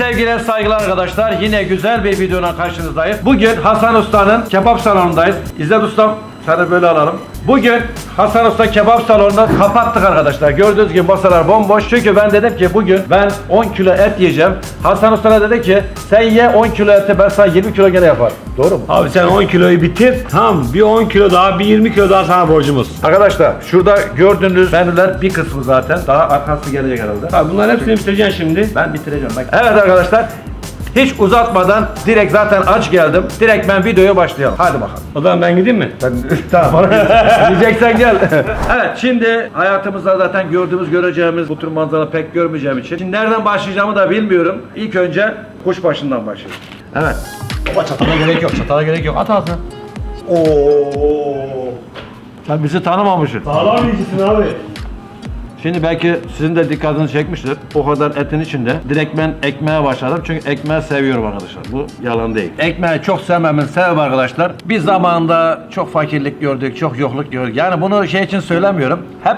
Sevgiler, saygılar arkadaşlar. Yine güzel bir videonun karşınızdayız. Bugün Hasan Usta'nın kebap salonundayız. İzzet Ustam, seni böyle alalım. Bugün Hasan Usta kebap salonunu kapattık arkadaşlar. Gördüğünüz gibi masalar bomboş. Çünkü ben dedim ki bugün ben 10 kilo et yiyeceğim. Hasan Usta dedi ki sen ye 10 kilo eti ben sana 20 kilo gene yaparım. Doğru mu? Abi sen 10 kiloyu bitir. Tamam bir 10 kilo daha bir 20 kilo daha sana borcumuz. Arkadaşlar şurada gördüğünüz menüler bir kısmı zaten. Daha arkası gelecek herhalde. Abi bunların hepsini bitireceksin şimdi. Ben bitireceğim. Bak. Evet arkadaşlar. Hiç uzatmadan direkt zaten aç geldim. Direkt ben videoya başlayalım. Hadi bakalım. O zaman ben gideyim mi? Ben, tamam. Diyeceksen gel. evet şimdi hayatımızda zaten gördüğümüz göreceğimiz bu tür manzara pek görmeyeceğim için. Şimdi nereden başlayacağımı da bilmiyorum. İlk önce kuş başından başlayalım. Evet. Baba çatala gerek yok. Çatala gerek yok. At ağzına. Oo. Sen bizi tanımamışsın. Sağlam abi. Şimdi belki sizin de dikkatinizi çekmiştir. O kadar etin içinde direkt ben ekmeğe başladım. Çünkü ekmeği seviyorum arkadaşlar. Bu yalan değil. Ekmeği çok sevmemin sebebi arkadaşlar. Bir zamanda çok fakirlik gördük, çok yokluk gördük. Yani bunu şey için söylemiyorum. Hep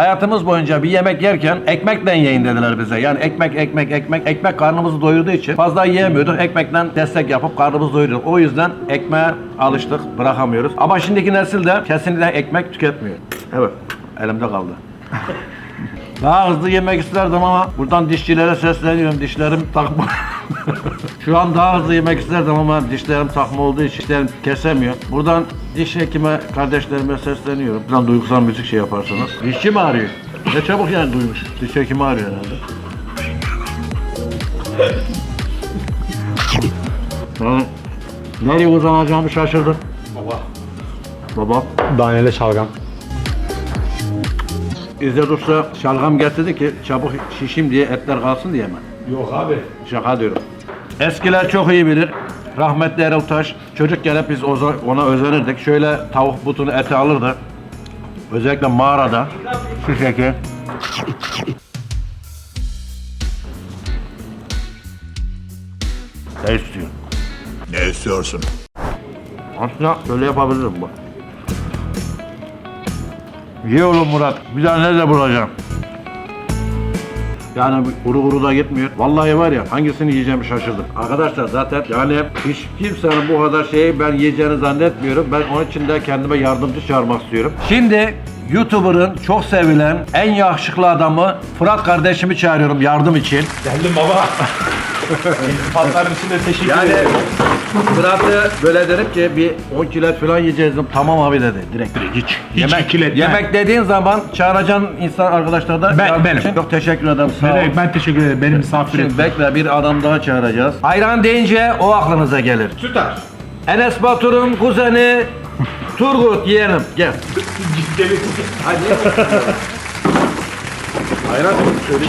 hayatımız boyunca bir yemek yerken ekmekle yiyin dediler bize. Yani ekmek, ekmek, ekmek. Ekmek karnımızı doyurduğu için fazla yiyemiyorduk. Ekmekten destek yapıp karnımızı doyuruyorduk. O yüzden ekmeğe alıştık, bırakamıyoruz. Ama şimdiki nesil de kesinlikle ekmek tüketmiyor. Evet, elimde kaldı. Daha hızlı yemek isterdim ama buradan dişçilere sesleniyorum. Dişlerim takma. Şu an daha hızlı yemek isterdim ama dişlerim takma olduğu için dişlerim kesemiyor. Buradan diş hekime kardeşlerime sesleniyorum. Buradan duygusal müzik şey yaparsanız. Dişçi mi arıyor? Ne çabuk yani duymuş. Diş hekimi arıyor herhalde. Ben nereye uzanacağımı şaşırdım. Baba. Baba. Danele şalgam. İzzet Usta şalgam getirdi ki çabuk şişim diye etler kalsın diye mi? Yok abi. Şaka diyorum. Eskiler çok iyi bilir. Rahmetli Erol Taş çocukken hep biz ona özenirdik. Şöyle tavuk butunu eti alırdı. Özellikle mağarada. Şu şekil. Ne istiyorsun? Ne istiyorsun? Aslında şöyle yapabilirim bu. Ye oğlum Murat. Bir daha nerede bulacağım? Yani kuru kuru da gitmiyor. Vallahi var ya hangisini yiyeceğimi şaşırdım. Arkadaşlar zaten yani hiç kimsenin bu kadar şeyi ben yiyeceğini zannetmiyorum. Ben onun için de kendime yardımcı çağırmak istiyorum. Şimdi YouTuber'ın çok sevilen en yakışıklı adamı Fırat kardeşimi çağırıyorum yardım için. Geldim baba. İltifatların için de teşekkür Yani ederim. Fırat'ı böyle dedim ki bir 10 kilo falan yiyeceğiz dedim. Tamam abi dedi direkt. Hiç, hiç Yemek, ikiletme. yemek dediğin zaman çağıracağın insan arkadaşlar da Ben- yardım benim. için Çok teşekkür ederim. Sağ ol. Ben teşekkür ederim. Benim misafir Şimdi ettin. bekle bir adam daha çağıracağız. Ayran deyince o aklınıza gelir. Süper. Enes Batur'un kuzeni Turgut yeğenim gel. Hadi. Ayran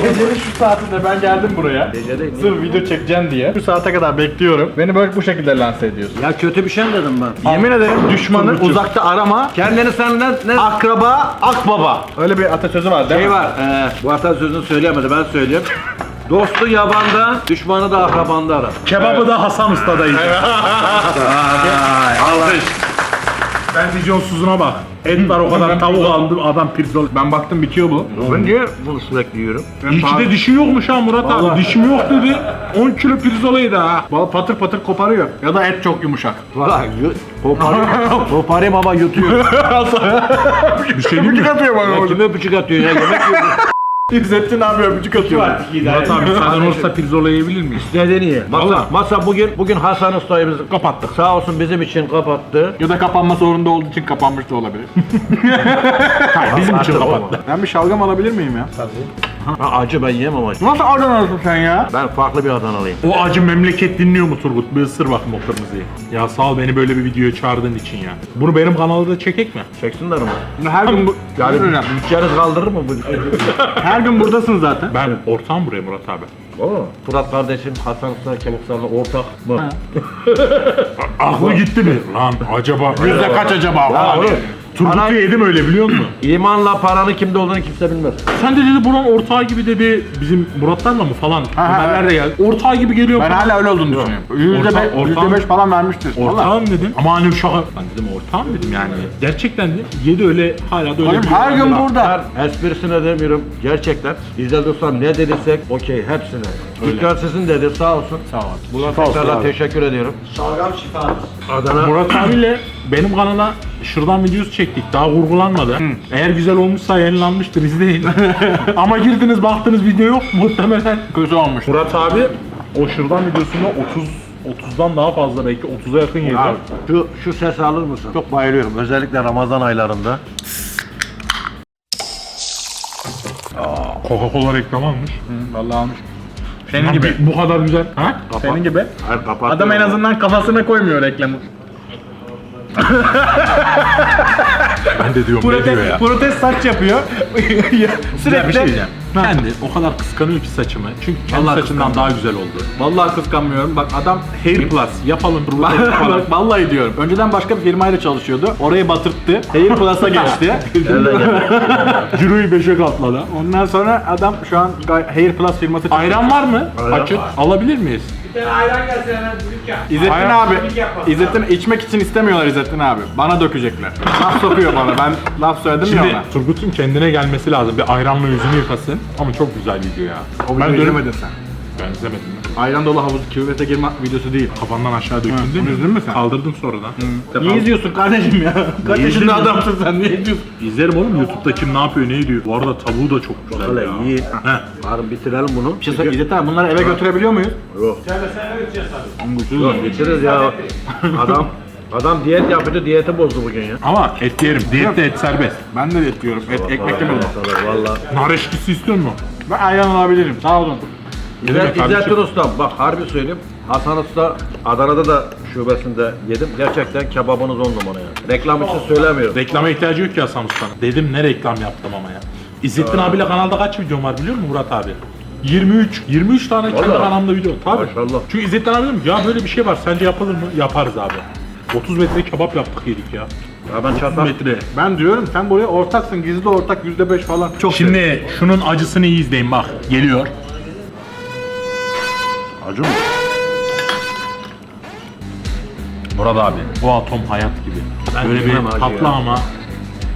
Gecenin şu saatinde ben geldim buraya. Gece değil? Sırf video çekeceğim diye. Şu saate kadar bekliyorum. Beni böyle bu şekilde lanse ediyorsun. Ya kötü bir şey mi dedim ben? Yemin ederim düşmanı uzakta arama, Kendini sen ne, akraba akbaba. Öyle bir atasözü var değil şey mi? var. E, bu atasözünü söyleyemedi ben söyleyeyim. Dostu yabanda, düşmanı da akrabanda arar. Kebabı da Hasan Usta'dayız. Ay, Allah. Ben vizyonsuzuna bak. Et var o kadar tavuk aldım adam pirzol. Ben baktım bitiyor bu. Ben niye bunu sürekli yiyorum? İyi ki de dişi yokmuş ha Murat abi. Dişim yok dedi. 10 kilo pirzolaydı ha. Bal patır patır koparıyor. Ya da et çok yumuşak. Valla koparayım, koparayım ama yutuyor. Bir şey değil mi? atıyor bana ya kime öpücük atıyor ya yemek yiyor. İzzettin abi öpücük atıyor. Murat abi sen olursa pirzola yiyebilir miyiz? Nedeni iyi. Masa, Vallahi. masa bugün bugün Hasan Usta'yı biz kapattık. Sağ olsun bizim için kapattı. Ya da kapanma zorunda olduğu için kapanmış da olabilir. Hayır bizim için kapattı. ben bir şalgam alabilir miyim ya? Ha, acı ben yiyemem acı. Nasıl Adana'lısın sen ya? Ben farklı bir Adanalıyım. O acı memleket dinliyor mu Turgut? Bir ısır bakma o kırmızıyı. Ya sağ ol beni böyle bir videoya çağırdığın için ya. Bunu benim kanalda da çekek mi? Çeksinler mi? Her gün bu... Yani Yani bütçeniz kaldırır mı bu? her gün buradasın zaten. Ben ortağım buraya Murat abi. Oo. Fırat kardeşim Hasan Usta Kemiksal'la ortak mı? Aklı gitti mi? Lan acaba yüzde kaç acaba? Ya falan. oğlum, Turgut'u Ana- yedim öyle biliyor musun? İmanla paranın kimde olduğunu kimse bilmez. Sen de dedi buranın ortağı gibi dedi bizim Muratlarla mı falan? ha, Haberler de geldi. Ortağı gibi geliyor Ben falan. hala öyle olduğunu düşünüyorum. Yüzde Orta- beş, yüzde ortam- beş falan vermiştir. Vallahi. Ortağım dedim. Ama hani şaka. Ben dedim ortağım dedim yani. Gerçekten de yedi öyle hala da öyle. Oğlum bir- her gün burada. Her esprisine demiyorum. Gerçekten İzzet Usta ne dediysek okey hepsini Dükkan sizin dedi sağ olsun. Sağ ol. Olsun tekrardan abi. teşekkür ediyorum. Şalgam şifadır. Adana Murat abiyle benim kanala şırdan videosu çektik. Daha vurgulanmadı. Eğer güzel olmuşsa yayınlanmıştır izleyin. Ama girdiniz baktınız video yok muhtemelen kötü olmuş. Murat abi o şırdan videosunda 30 30'dan daha fazla belki 30'a yakın yedi. Şu, şu ses alır mısın? Çok bayılıyorum. Özellikle Ramazan aylarında. Coca-Cola reklamı almış. Vallahi almış. Senin gibi. Bu kadar güzel. Ha? Senin gibi. Hayır kapat. Adam en azından kafasına koymuyor reklamı. Ben de diyorum ne diyor ya. Protest, protest saç yapıyor. Sürekli. bir şey diyeceğim. Kendi o kadar kıskanıyor ki saçımı. Çünkü kendi Vallahi saçından daha güzel oldu. Vallahi kıskanmıyorum. Bak adam Hair Plus yapalım. Bak vallahi diyorum. Önceden başka bir firmayla çalışıyordu. Orayı batırttı. Hair Plus'a geçti. Ciro'yu 5'e katladı. Ondan sonra adam şu an Hair Plus firması Ayran var mı? Ayran Açık. var. Alabilir miyiz? İzzettin Ayran- abi. İzzettin içmek için istemiyorlar İzzettin abi. Bana dökecekler. Laf sokuyor bana. Ben laf söyledim ya Şimdi ona. Turgut'un kendine gelmesi lazım. Bir ayranla yüzünü yıkasın. Ama çok güzel video ya. O ben videoyu izlemedin sen. Ben izlemedim. Ayran dolu havuz küvete girme videosu değil. Kafandan aşağı döküldü bunu mü? izledin mi sen? Kaldırdım sonradan. Niye izliyorsun kardeşim ya? Kaç yaşında izledin? adamsın sen? Niye izliyorsun? İzlerim oğlum YouTube'da kim ne yapıyor ne ediyor. Bu arada tavuğu da çok güzel Öyle ya. iyi. Heh. Bitirelim bunu. Bir şey söyle, İzzet abi bunları eve götürebiliyor muyuz? Yok. Yok bitiririz ya. Adam Adam diyet yapıyordu, diyeti bozdu bugün ya. Ama et yerim. Diyette et serbest. Ben de et diyorum. Et, ekmek yemedim. Valla. Nar eşkisi istiyor musun? Ben ayran alabilirim. Sağ olun. İzzet, İzzettin kardeşim? Usta, bak harbi söyleyeyim. Hasan Usta Adana'da da şubesinde yedim. Gerçekten kebabınız on numara ya. Reklam için söylemiyorum. Reklama ihtiyacı yok ki Hasan Usta'nın. Dedim ne reklam yaptım ama ya. İzzettin abiyle kanalda kaç videom var biliyor musun Murat abi? 23. 23 tane kendi Vallahi. kanalımda video. Tabii. Maşallah. Çünkü İzzettin abi dedim ya böyle bir şey var sence yapılır mı? Yaparız abi. 30 metre kebap yaptık yedik ya. Ya ben 30 çatal... metre. Ben diyorum sen buraya ortaksın. Gizli ortak %5 falan. Çok Şimdi şunun acısını iyi izleyin bak. Geliyor. Acı mı? Murat abi bu atom hayat gibi. böyle bir acı tatlı ya. ama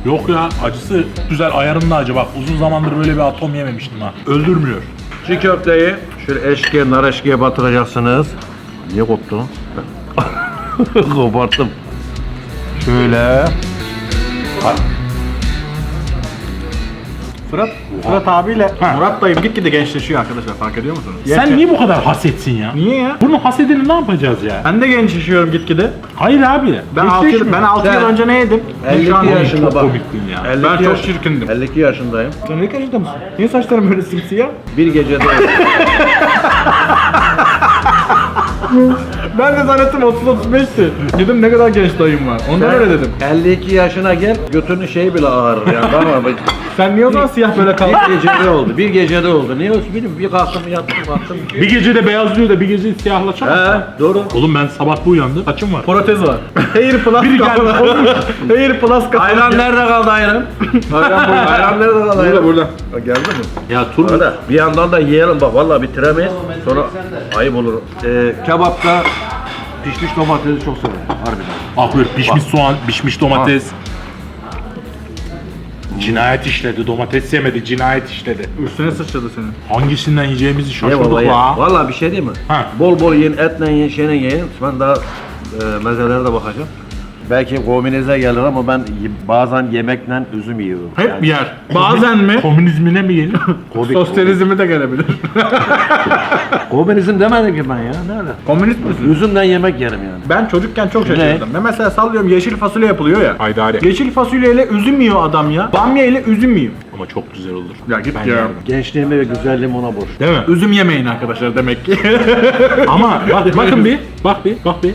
Yok ya acısı güzel ayarında acı bak uzun zamandır böyle bir atom yememiştim ha. Öldürmüyor. Çiğ köfteyi şöyle eşkiye, nar eşkiye batıracaksınız. Niye koptu? Koparttım. Şöyle. Fırat, Fırat abiyle Ha. Murat dayım gitgide gençleşiyor arkadaşlar fark ediyor musunuz? Sen niye bu kadar hasetsin ya? Niye ya? Bunun hasedini ne yapacağız ya? Ben de gençleşiyorum gitgide. Hayır abi. Ben 6 yıl, ben 6 yıl Sen- önce ne yedim? 52 Şu an- yaşında çok bak. komiktin ya. 52 Ben çok yaş- çirkindim. 52 yaşındayım. Sen ne yaşında mısın? Niye saçlarım böyle simsiyah? Bir gecede Ben de zannettim 30-35'ti. Dedim ne kadar genç dayım var. Ondan öyle dedim. 52 yaşına gel götünün şeyi bile ağrır yani tamam mı? Sen niye o zaman siyah böyle kaldın? Bir gecede oldu. Bir gecede oldu. Niye olsun bilmiyorum. Bir kalktım yattım kalktım. Bir gece de beyazlıyor da bir gece siyahlaşamaz. He doğru. Oğlum ben sabah bu uyandım. Saçım var. Protez var. Hair plus Biri gelmiş, kafalı. Hair plus kafalı. Ayran nerede kaldı ayran? ayran burada. Ayran nerede kaldı ayran? Burada burada. Ha, geldi mi? Ya Turgut. Arada bir yandan da yiyelim bak vallahi bitiremeyiz. Sonra ayıp olur. Ee, kebapta pişmiş domatesi çok severim harbiden. Ah böyle pişmiş soğan, pişmiş domates. Cinayet işledi. Domates yemedi, cinayet işledi. Üstüne sıçradı senin. Hangisinden yiyeceğimizi şaşırdık vallahi ya. la. Vallahi bir şey değil mi? Ha. Bol bol yiyin, etle yiyin, şeyle yiyin. Ben daha e, mezelere de bakacağım. Belki kominize gelir ama ben bazen yemekle üzüm yiyorum. Hep Yani yer. Bazen mi? Komünizmine mi gelin? Sosyalizmi de gelebilir. Komünizm demedim ki ben ya. Nerede? Komünist misin? Üzümden yemek yerim yani. Ben çocukken çok şaşırdım. Ben mesela sallıyorum yeşil fasulye yapılıyor ya. Haydari. Yeşil fasulyeyle üzüm yiyor adam ya. Bamya ile üzüm yiyor. Ama çok güzel olur. Ya git Ben ya. yerim. Gençliğimi ve güzelliğimi ona borçluyum. Değil mi? Üzüm yemeyin arkadaşlar demek ki. Ama bak bakın bir, bak bir, bak bir.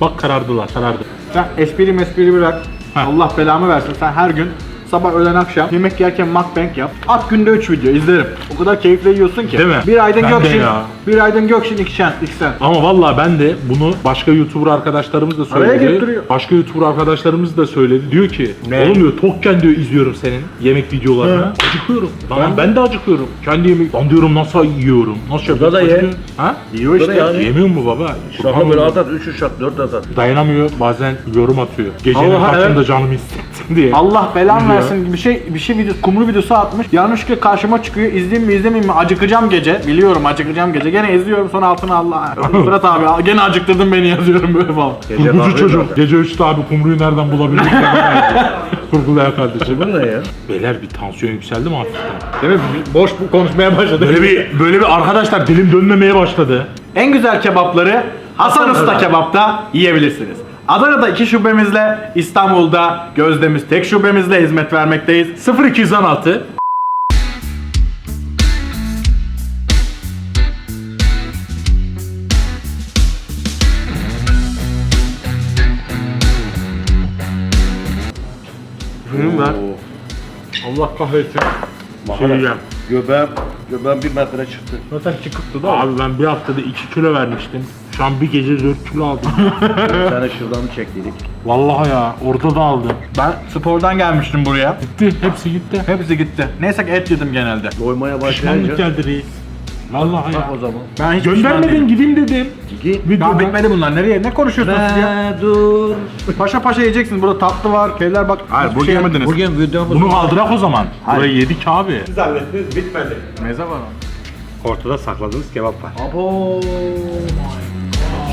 Bak karardılar, karardı. Sen espri mespri bırak. Allah belamı versin. Sen her gün sabah öğlen akşam yemek yerken mukbang yap. At günde 3 video izlerim. O kadar keyifle yiyorsun ki. Değil mi? Bir Aydın Ben de Gökşin. ya. Bir Aydın Gökşin iki şen, iki sen. Ama vallahi ben de bunu başka YouTuber arkadaşlarımız da Araya söyledi. Başka YouTuber arkadaşlarımız da söyledi. Diyor ki, Ne? oğlum diyor tokken diyor izliyorum senin yemek videolarını. Acıkıyorum. Lan ben, de acıkıyorum. Kendi yemek. Lan diyorum nasıl yiyorum? Nasıl yapıyorum? da ye. Acıkıyorum. Ha? Yiyor işte. yani. Yemiyor mu baba? Şaka böyle at at, 3 uşak, 4 at at. Dayanamıyor bazen yorum atıyor. Gecenin Allah, kaçında evet. canım hissetti. diye. Allah belan Diyor. versin bir şey bir şey video kumru videosu atmış. Yanlışlıkla karşıma çıkıyor. İzleyeyim mi izlemeyeyim mi? Acıkacağım gece. Biliyorum acıkacağım gece. Gene izliyorum sonra altına Allah. Fırat abi gene acıktırdın beni yazıyorum böyle falan. Kurgucu çocuk. Gece 3'te abi kumruyu nereden bulabiliriz? Kurgulayan kardeşim. Bu ne ya? Beyler bir tansiyon yükseldi mi hafiften? Değil mi? Boş bu konuşmaya başladı. Böyle bir böyle bir arkadaşlar dilim dönmemeye başladı. En güzel kebapları Hasan Usta Kebap'ta yiyebilirsiniz. Adana'da iki şubemizle, İstanbul'da Gözde'miz tek şubemizle hizmet vermekteyiz. 0216 Ürün ver. Allah kahretsin. Şey yiyeceğim. Göbeğim, göbeğim bir metre çıktı. Zaten çıkıktı da. Abi ben bir haftada 2 kilo vermiştim. Şu an bir gece 4 kilo aldım. Bir tane şuradan çektiydik. Vallahi ya orada da aldım. Ben spordan gelmiştim buraya. Gitti hepsi gitti. Hepsi gitti. Neyse ki et yedim genelde. Doymaya Pişmanlık başlayınca. geldi reis. Vallahi Bak ya. o zaman. Ben hiç pişman Göndermedin değilim. gideyim dedim. Git. Ya Videoda. bitmedi bunlar. Nereye? Ne konuşuyorsunuz siz ya? Ve dur. Paşa paşa yiyeceksiniz. Burada tatlı var. Şeyler bak. Hayır hiçbir şey yemediniz. Bugün videomuz Bunu kaldırak o zaman. Burayı yedik abi. Meze var. Ortada sakladığımız kebap var. Abo.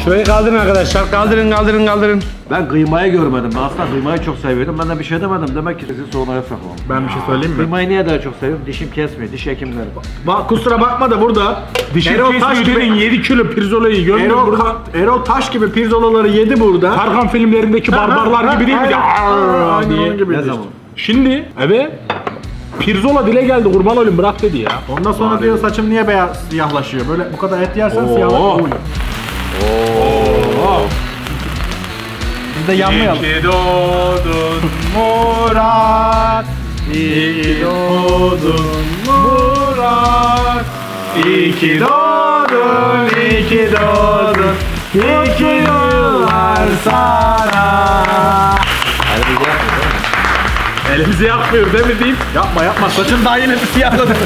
Şurayı kaldırın arkadaşlar. Kaldırın kaldırın kaldırın. Ben kıymayı görmedim. Ben aslında kıymayı çok seviyordum. Ben de bir şey demedim. Demek ki sizi sonraya sakladım. Ben bir şey söyleyeyim mi? Kıymayı niye daha çok seviyorum? Dişim kesmiyor. Diş hekimleri. Bak kusura bakma da burada Dişim Erol Taş dedin gibi 7 kilo pirzolayı gördün Erol, burada. Erol Taş gibi pirzolaları yedi burada. Tarkan filmlerindeki barbarlar gibi değil mi? Aynen. Aa Aynen diye. onun gibi. Ne zaman? Şimdi evet. Pirzola dile geldi kurban olayım bırak dedi ya. Ondan sonra diyor saçım niye beyaz siyahlaşıyor? Böyle bu kadar et yersen siyahlaşıyor. Biz de yanmayalım. İyi ki doğdun Murat. İyi ki doğdun Murat. İyi ki doğdun, iyi ki doğdun. İyi ki yıllar sana. Elimizi yakmıyor değil mi deyip Yapma yapma saçım daha yeni siyahladı.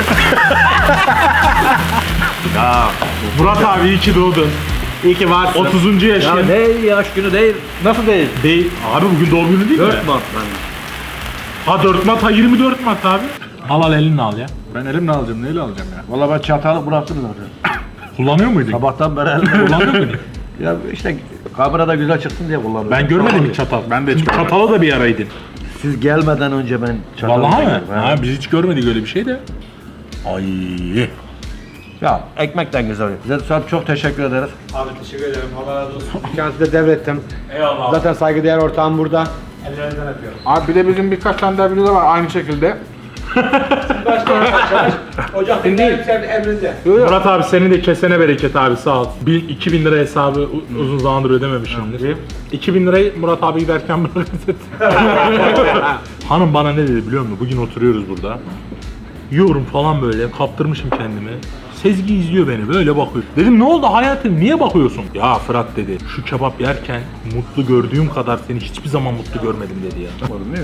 Murat abi iyi ki doğdun. İyi ki varsın. 30. Ya yaşın. ne yaş günü değil. Nasıl değil? Değil. Abi bugün doğum günü değil mi? 4 Mart ben. Ha 4 Mart, ha 24 Mart abi. Al al elini al ya. Ben elimle alacağım. Neyle alacağım ya? Valla ben çatalı bıraktım zaten. Kullanıyor muydun? Sabahtan beri elimde Kullanıyor muydun? Ya işte kamerada güzel çıksın diye kullanıyorum. Ben görmedim hiç çatal. Ben de hiç çatalı da bir araydın. Siz gelmeden önce ben çatalı Vallahi ha. Ha, biz hiç görmedik öyle bir şey de. Ay. Ya ekmekten güzel. Size Suat çok teşekkür ederiz. Abi teşekkür ederim. Allah razı olsun. Kendisi de devrettim. Eyvallah. Zaten saygıdeğer ortağım burada. Abi bir de bizim birkaç tane daha video var aynı şekilde. Hocam değil. Emrinde. Murat abi senin de kesene bereket abi sağ ol. 1000 2000 lira hesabı u- uzun zamandır ödememişimdir. 2000 lirayı Murat abi giderken bırakırız. Hanım bana ne dedi biliyor musun? Bugün oturuyoruz burada. Yiyorum falan böyle kaptırmışım kendimi. Sezgi izliyor beni böyle bakıyor. Dedim ne oldu hayatım niye bakıyorsun? Ya Fırat dedi şu kebap yerken mutlu gördüğüm kadar seni hiçbir zaman mutlu görmedim dedi ya.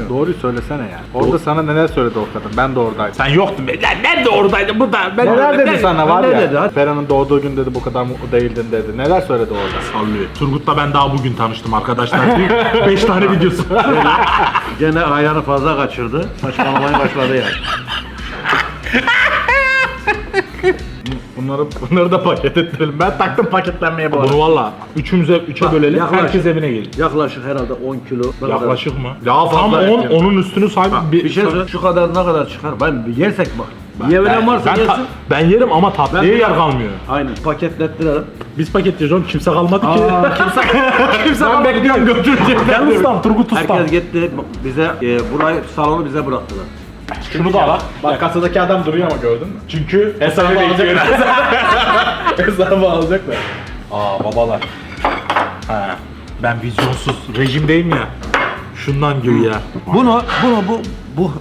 Doğruyu söylesene ya. Orada sana neler söyledi o kadın? Ben de oradaydım. Sen yoktun be. Ya nerede oradaydın burada? Ben Neler dedi sana var ne ya? dedi? Ferhan'ın doğduğu gün dedi bu kadar mutlu değildin dedi. Neler söyledi orada? Sallıyor. Turgut'la ben daha bugün tanıştım arkadaşlar. 5 tane videosu. Gene ayağını fazla kaçırdı. Saçmalamaya başladı yani. Bunları bunları da paket ettirelim. Ben taktım paketlenmeye bu arada. Bunu valla üçümüze üçe Bak, bölelim. yaklaş. Herkes evine gelir. Yaklaşık herhalde 10 kilo. Ne kadar- Yaklaşık mı? Daha Tam fazla 10 et onun üstünü say. Bir şey söyle. Şu kadar ne kadar çıkar? Ben yersek bak. Yiyebilen varsa ben, ta- yesin. ben yerim ama tatlıya Ben- yer kalmıyor. Aynen paketlettirelim. Biz paketliyoruz oğlum kimse kalmadı ki. kimse kimse ben bekliyorum götürecekler. Gel ustam Turgut ustam. Herkes gitti bize e, burayı salonu bize bıraktılar. Şunu da al. Bak kasadaki adam duruyor ama gördün mü? Çünkü Hesabı bekliyor. Hesabı alacaklar. Aa babalar. Ha. Ben vizyonsuz rejimdeyim ya. Şundan güya. Bunu bunu bu bu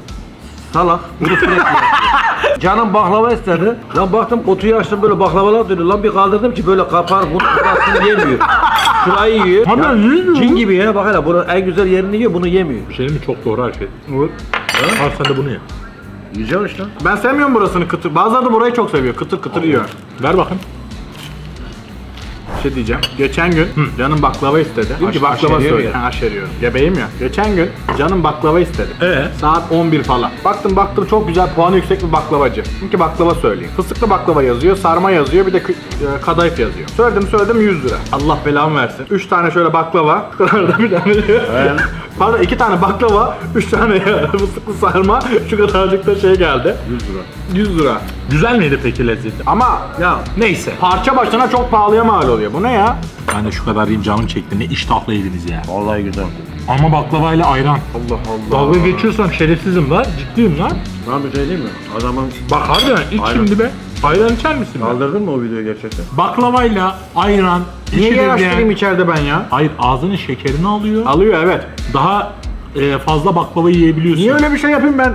salak bunu sürekli yapıyor. Canım baklava istedi. Lan baktım kutuyu açtım böyle baklavalar duruyor. Lan bir kaldırdım ki böyle kapar bunu kafasını yemiyor. Şurayı yiyor. Ama Ya. Cin gibi ya bak hele bunu en güzel yerini yiyor bunu yemiyor. Bir şey mi çok doğru her şey. Al sen de bunu ye. Yiyeceksin işte. Ben sevmiyorum burasını kıtır. Bazıları da burayı çok seviyor. Kıtır kıtır yiyor. Ver bakayım. Şey diyeceğim. Geçen gün canım baklava istedi. Dedim ki baklava aşeriyor söyle. ya. Ha, Aşeriyorum. Gebeyim ya. Geçen gün canım baklava istedi. Ee? Saat 11 falan. Baktım baktım çok güzel puanı yüksek bir baklavacı. Dedim ki baklava söyleyeyim. Fıstıklı baklava yazıyor, sarma yazıyor, bir de kü- e, kadayıf yazıyor. Söyledim söyledim 100 lira. Allah belamı versin. 3 tane şöyle baklava. Şu kadar da bir tane. Pardon 2 tane baklava, 3 tane fıstıklı sarma. Şu kadarcık da şey geldi. 100 lira. 100 lira. Güzel miydi peki lezzeti? Ama Ya Neyse. parça başına çok pahalıya mal oluyor. Bu ne ya? Ben de şu kadar yiyeyim canım çekti. Ne iştahla yediniz ya. vallahi güzel. Ama baklavayla ayran. Allah Allah. Dalga geçiyorsam şerefsizim lan. Ciddiyim lan. Ben bir şey diyeyim mi? Adamın Bak harbiden iç Ayran. şimdi be. Ayran içer misin? be? kaldırdın mı o videoyu gerçekten? Baklavayla ayran. Niye içilir yaraştırayım içeride ben ya? Hayır ağzının şekerini alıyor. Alıyor evet. Daha e, fazla baklava yiyebiliyorsun. Niye öyle bir şey yapayım ben?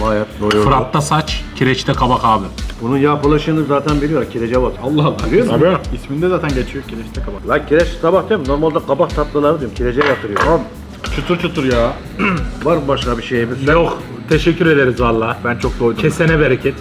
Bayat doyuyor. Fırat'ta saç, kireçte kabak abi. Bunun yapılışını zaten biliyor. Kirece bak. Allah Allah. Biliyor musun? Tabii. İsminde zaten geçiyor kireçte kabak. Lan kireç tabak değil mi? Normalde kabak tatlıları diyorum. Kirece yatırıyor. Tamam mı? Çıtır çıtır ya. Var mı başka bir şeyimiz? Yok. Teşekkür ederiz valla. Ben çok doydum. Kesene bereket.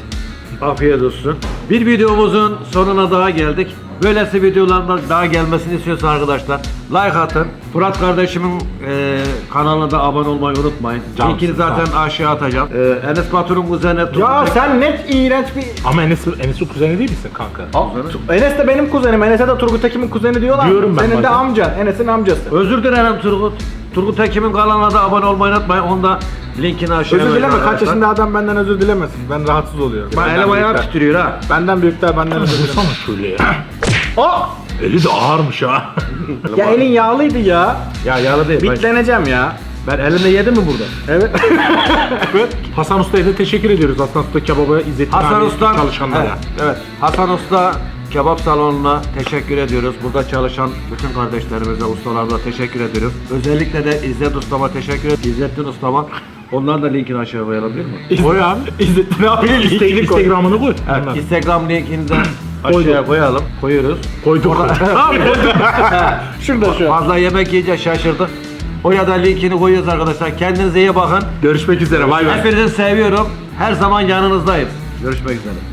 Afiyet olsun. Bir videomuzun sonuna daha geldik. Böylesi videoların daha gelmesini istiyorsa arkadaşlar like atın. Fırat kardeşimin e, kanalına da abone olmayı unutmayın. Cansın, Linkini zaten aşağı atacağım. E, Enes Batur'un kuzeni Ya sen net iğrenç bir... Ama Enes, Enes'in kuzeni değil misin kanka? Enes de benim kuzenim. Enes'e de Turgut Ekim'in kuzeni diyorlar. Diyorum ben Senin de bazen. amcan. Enes'in amcası. Özür dilerim Turgut. Turgut Ekim'in kanalına da abone olmayı unutmayın. Onda linkini aşağıya Özür dileme. koyacağım Kaç yaşında adam benden özür dilemesin. Ben rahatsız oluyorum. Ben Benden elim ayağım büyükler. titriyor ha. Benden büyükler benden özür dilemesin. Vursana şöyle ya. Aa! Eli de ağırmış ha. Ya elin yağlıydı ya. Ya yağlı değil. Ben, Bitleneceğim ya. ben elimde yedim mi burada? Evet. Hasan Usta'ya da teşekkür ediyoruz. Hasan Usta kebaba İzzettin Hasan abi Usta çalışanlara. Evet, evet. Hasan Usta kebap salonuna teşekkür ediyoruz. Burada çalışan bütün kardeşlerimize, ustalarımıza teşekkür ediyoruz. Özellikle de İzzet Ustama teşekkür ediyoruz. İzzettin Ustama. Onların da linkini aşağıya değil mi? Koy abi. İzzettin abi. Instagram, Instagram'ını koy. Evet. Instagram linkini de aşağıya koyalım. Koyuyoruz. Koyduk. Şurada şu. Fazla yemek yiyince şaşırdık. Oraya da linkini koyuyoruz arkadaşlar. Kendinize iyi bakın. Görüşmek üzere. Bay bay. Hepinizi seviyorum. Her zaman yanınızdayız. Görüşmek üzere.